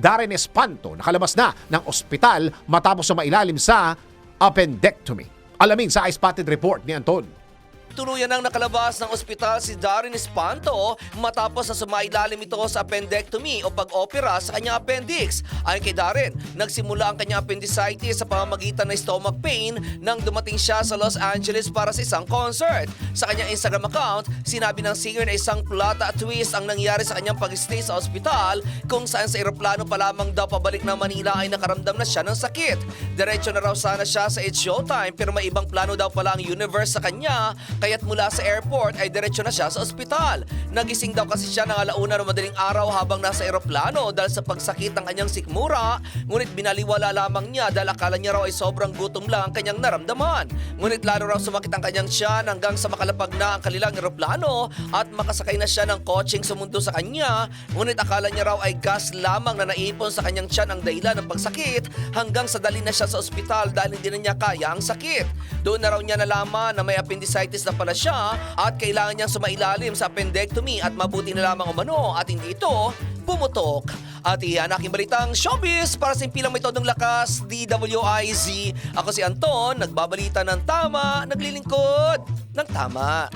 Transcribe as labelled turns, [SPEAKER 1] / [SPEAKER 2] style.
[SPEAKER 1] Darren Espanto nakalabas na ng ospital matapos sa mailalim sa appendectomy. Alamin sa iSpotted report ni Anton.
[SPEAKER 2] Tuluyan nang nakalabas ng ospital si Darren Espanto matapos na sumailalim ito sa appendectomy o pag-opera sa kanyang appendix. Ayon kay Darren, nagsimula ang kanyang appendicitis sa pamamagitan ng stomach pain nang dumating siya sa Los Angeles para sa isang concert. Sa kanyang Instagram account, sinabi ng singer na isang plot at twist ang nangyari sa kanyang pag-stay sa ospital kung saan sa eroplano pa lamang daw pabalik ng Manila ay nakaramdam na siya ng sakit. Diretso na raw sana siya sa It's Showtime pero may ibang plano daw pala ang universe sa kanya kaya't mula sa airport ay diretso na siya sa ospital. Nagising daw kasi siya ng alauna ng madaling araw habang nasa eroplano dahil sa pagsakit ng kanyang sikmura ngunit binaliwala lamang niya dahil akala niya raw ay sobrang gutom lang ang kanyang naramdaman. Ngunit lalo raw sumakit ang kanyang tiyan hanggang sa makalapag na ang kanilang eroplano at makasakay na siya ng kotseng sumundo sa kanya ngunit akala niya raw ay gas lamang na naipon sa kanyang tiyan ang dahilan ng pagsakit hanggang sa dali na siya sa ospital dahil hindi na niya kaya ang sakit. Doon na raw niya nalaman na may appendicitis na pala siya at kailangan niyang sumailalim sa appendectomy at mabuti na lamang umano at hindi ito pumutok. At iyan aking balitang showbiz para sa impilang may todong lakas, DWIZ. Ako si Anton, nagbabalita ng tama, naglilingkod ng tama.